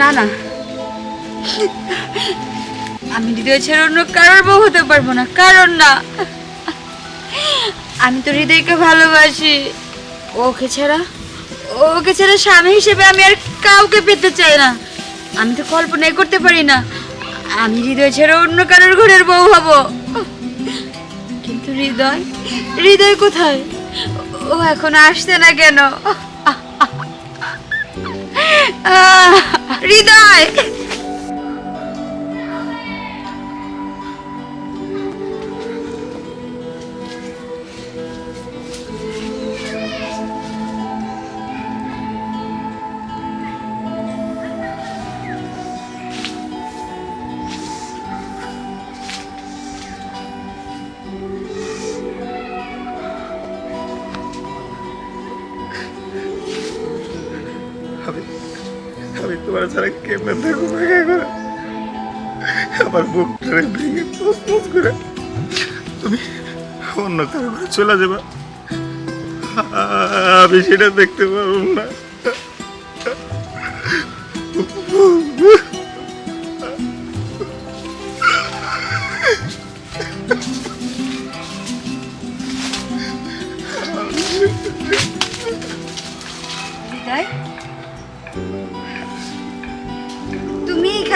না না। আমি হৃদয় ছাড়া অন্য কারোর বউ হতে পারব না, কারণ না। আমি তো হৃদয়কে ভালোবাসি। ওকে ছাড়া ওকে ছাড়া স্বামী হিসেবে আমি আর কাউকে পেতে চাই না। আমি তো কল্পনাই করতে পারি না। আমি হৃদয় ছাড়া অন্য কারোর ঘরের বউ হব। কিন্তু হৃদয় হৃদয় কোথায়? ও এখন আসছে না কেন? হৃদয়! আমি তোমার ছাড়া থাকব আমার বুক ভেঙে করে তুমি অন্য কারও করে চলে যাবা। আমি সেটা দেখতে পারব না।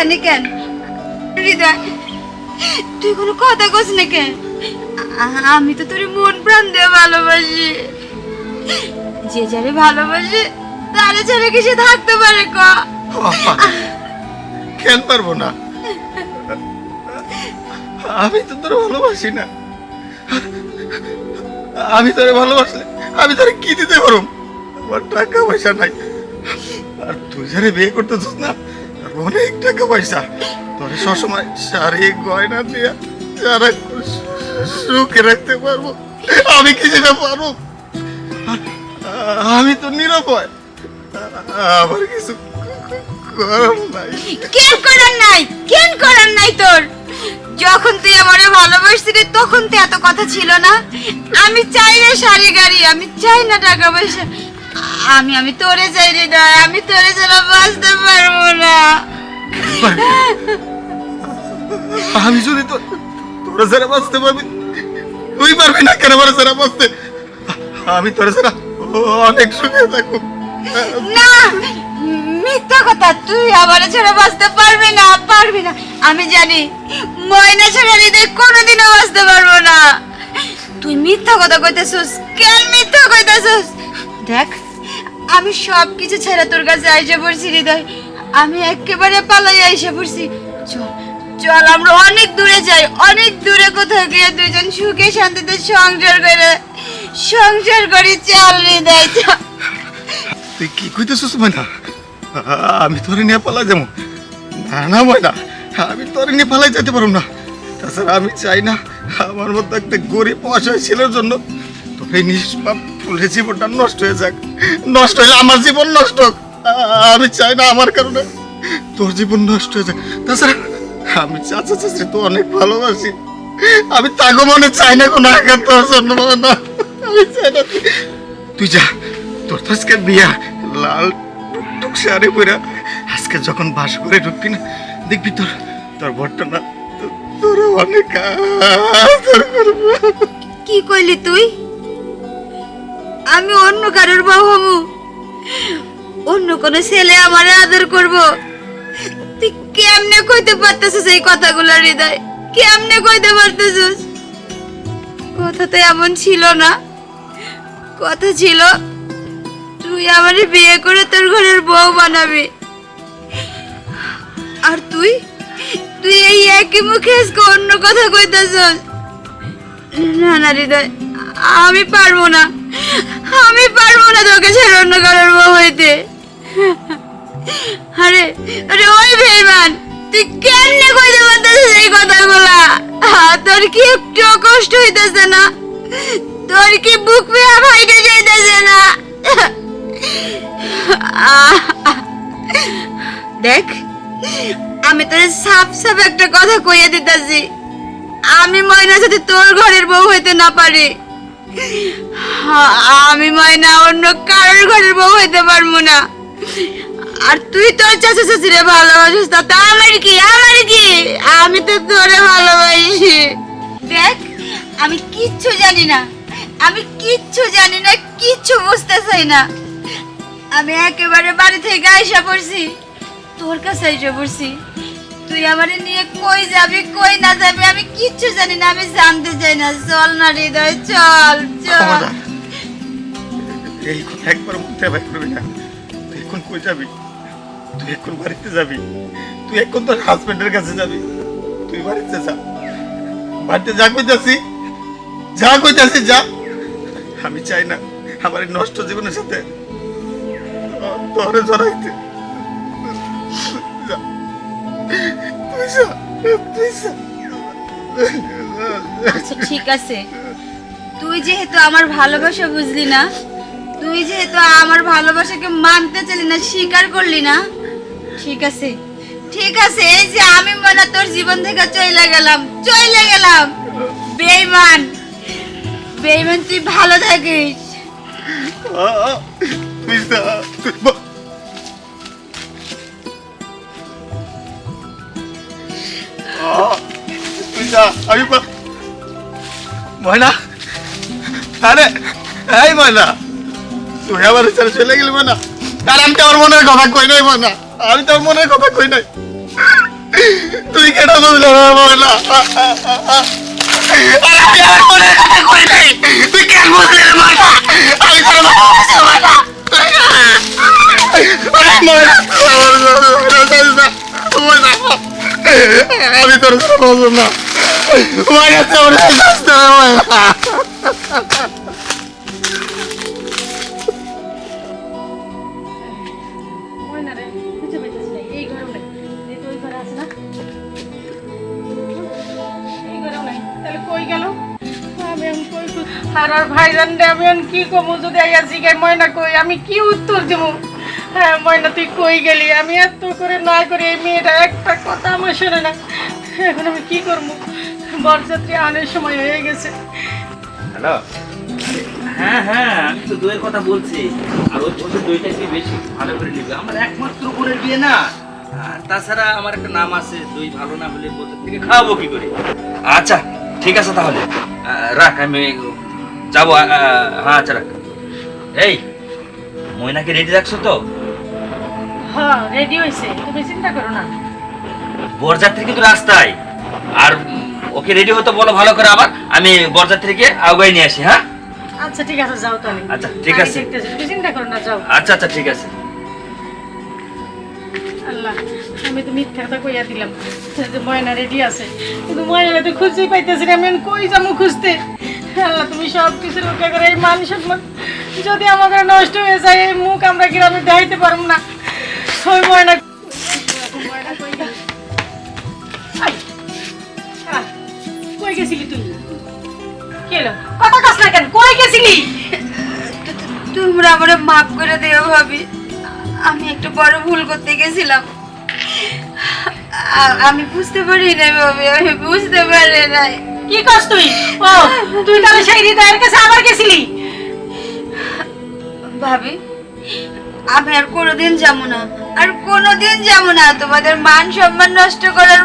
এখানে কেন? হৃদয়, তুই কোনো কথা কস না কেন? আমি তো তোর মন প্রাণ দিয়ে ভালোবাসি। যে যারে ভালোবাসে, তারে ছাড়া কি সে থাকতে পারে, ক? কেন পারব না? আমি তো তোর ভালোবাসি না। আমি তোরে ভালোবাসলে আমি তোরে কি দিতে পারো আমার টাকা পয়সা নাই। আর তুই যারে বিয়ে করতেছিস না অনেক টাকা পয়সা। তোরে সবসময় শাড়ি, গয়না দিয়ে যারা সুখে রাখতে পারব, আমি কি সেটা পারব? আমি তো নিরাপয় আমার কিছু করার নাই। কেন করার নাই? কেন করার নাই তোর? যখন তুই আমারে ভালোবাসছিলি তখন তো এত কথা ছিল না। আমি চাই না শাড়ি, গাড়ি, আমি চাই না টাকা পয়সা। আমি আমি তোরে চাই রে আমি তোরে ছাড়া বাঁচতে পারব না। আমি যদি তোরা যারা বাঁচতে পারবি, তুই পারবি না কেন আমার যারা বাঁচতে? আমি তোরা যারা অনেক সুখে থাকব। না, মিথ্যা কথা, তুই আমারে বাঁচতে পারবি না পারবি না। আমি জানি, ময়না ছাড়া হৃদয় কোনোদিনও বাঁচতে পারব না। তুই মিথ্যা কথা কইতেছস, কেন মিথ্যা কইতেছস? দেখ, আমি সব কিছু ছেড়ে তোর কাছে আইসা পড়ছি, হৃদয়। আমি একেবারে পালাই আইসা পড়ছি। চল চল, আমরা অনেক দূরে যাই, অনেক দূরে কোথাও গিয়ে দুজন সুখে শান্তিতে সংসার করে, সংসার করি চল হৃদয় চল তুই কি কইতেছিস ময়না? আমি তোরে নিয়ে পালা যাব। না না, ময়না, আমি তোরে নিয়ে পালাই যেতে পারব না। তাছাড়া আমি চাই না আমার মতো একটা গরিব অসহায় ছেলের জন্য তোর এই নিষ্পাপ ফুলের জীবনটা নষ্ট হয়ে যাক। নষ্ট হলে আমার জীবন নষ্ট হোক। আমি চাই না আমার কারণে। তোর জীবন নষ্ট হয়ে যায়। তাছাড়া আমি চাচা চাচি তো অনেক ভালোবাসি। আমি তাগো মনে চাই না কোনো আঘাত তোর জন্য না। আমি চাই না তুই- যা, তোর তো আজকে বিয়া। লাল টুকটুক শাড়ি পরে আজকে যখন বাস করে ঢুকবি না, দেখবি তোর তোর বটটা না তোর অনেক কি কইলি তুই? আমি অন্য কারোর বউ হমু অন্য কোন ছেলে আমার আদর করব? তুই কেমনে কইতে পারতেছিস এই কথাগুলো হৃদয়? কেমনে কইতে পারতেছিস? কথা তো এমন ছিল না। কথা ছিল, তুই আমারে বিয়ে করে তোর ঘরের বউ বানাবি। আর তুই তুই এই একই মুখে অন্য কথা কইতেছিস। না না, হৃদয়, আমি পারব না। আমি পারব না তোকে ছেড়ে অন্য কারোর বউ হইতে। আরে আরে ওই বেইমান তুই কেমনে কইতে পারতেছিস এই কথাগুলা? আহ, তোর কি একটু কষ্ট হইতেছে না? তোর কি বুক পেয়া ভাইটে যাইতেছে না? দেখ আমি তোর সাফ সাফ একটা কথা কইয়া দিতেছি। আমি ময়না যদি তোর ঘরের বউ হইতে না পারি আমি ময়না অন্য কারোর ঘরের বউ হইতে পারব না। আর তুই তোর চাচা চাচিরে ভালোবাসিস তা তা আমার কি? আমার কি? আমি তো তোরে ভালোবাসি। দেখ আমি কিচ্ছু জানি না। আমি কিচ্ছু জানি না কিচ্ছু বুঝতে চাই না। আমি একেবারে বাড়ি থেকে আইসা পড়ছি তোর কাছে আইসা পড়ছি। তুই আমারে নিয়ে কই যাবি কই না যাবি আমি কিচ্ছু জানি না আমি জানতে চাই না। চল না হৃদয় চল চল। এই কথা একবার মধ্যে ভাই করবি না। এখন কই যাবি? তুই এখন বাড়িতে যাবি? তুই এখন তোর হাজবেন্ডের কাছে যাবি। তুই বাড়িতে যা। বাড়িতে যা কইতাছি। যা কইতাছি, যা। আমি চাই না আমার নষ্ট জীবনের সাথে তোরে জড়াইতে। আচ্ছা ঠিক আছে। তুই যেহেতু আমার ভালোবাসা বুঝলি না, তুই যেহেতু আমার ভালোবাসাকে মানতে চাইলি না, স্বীকার করলি না ঠিক আছে। ঠিক আছে, এই যে আমি মনে তোর জীবন থেকে চলে গেলাম চলে গেলাম। বেইমান বেইমান, তুই ভালো থাকিস। আমি ময়না? আরে এই ময়না। আমার চলে গেলি ময়না। আর আমি আমার মনের কথা কই নাই ময়না। আমি তোর মনের কথা কই নাই। তুই কেন বুঝলি না আরে, আমি আমার মনের কথা কই নাই। তুই কেন না আমি তোর আমি তোর কথা না। ময়না তোর আর আর ভাইজান আমি কি কমু যদি আইয়া জিগায় ময়না কই? আমি কি উত্তর দিব হ্যাঁ ময়না তুই কই গেলি? আমি এত করে না করে এই মেয়েটা একটা কথা আমার শোনে না। এখন আমি কি করব বরযাত্রী আনার সময় হয়ে গেছে। হ্যালো? হ্যাঁ হ্যাঁ আমি তো দইয়ের কথা বলছি। আর ওই বছর দইটা একটু বেশি ভালো করে নিবে। আমার একমাত্র বোনের বিয়ে না। আর তাছাড়া আমার একটা নাম আছে দই ভালো না হলে বছর থেকে খাওয়াবো কি করে? আচ্ছা ঠিক আছে তাহলে। রাখ আমি যাব হ্যাঁ আচ্ছা রাখ। এই ময়নাকে রেডি রাখছো তো? হ্যাঁ রেডি তুমি চিন্তা করো না। বরযাত্রী কিন্তু রাস্তায়। আর ওকে রেডি হতে বলো ভালো করে আবার আমি বরযাত্রীকে আগুয়াই নিয়ে আসি হ্যাঁ? আচ্ছা ঠিক আছে যাও তাহলে আচ্ছা, ঠিক আছে। তুমি চিন্তা করো না যাও। আচ্ছা আচ্ছা ঠিক আছে। আল্লাহ আমি তো মিথ্যা কথা কইয়া দিলাম। ময়না রেডি আছে। কিন্তু ময়না তো খুঁজেই পাইতেছি আমি কই যাব খুঁজতে? আল্লাহ তুমি সব কিছু রক্ষা করে এই মান সম্মান যদি আমাকে নষ্ট হয়ে যায়, এই মুখ আমরা গ্রামে দেখাইতে পারব না? ওই ময়না কই গেছিলি তুই? কথা কাজ না কেন, কই গেছিলি? তোমরা আমারে মাফ করে দিও ভাবি। আমি একটা বড় ভুল করতে গেছিলাম। আমি বুঝতে পারি নাই ভাবি, আমি বুঝতে পারি নাই। কি করছ তুই? ও, তুই তাহলে সেই হৃদয়ের কাছে আবার গেছিলি? ভাবি, আমি আর কোনোদিন যাব না। আর কোনোদিন যাব না। তোমাদের মান সম্মান নষ্ট করার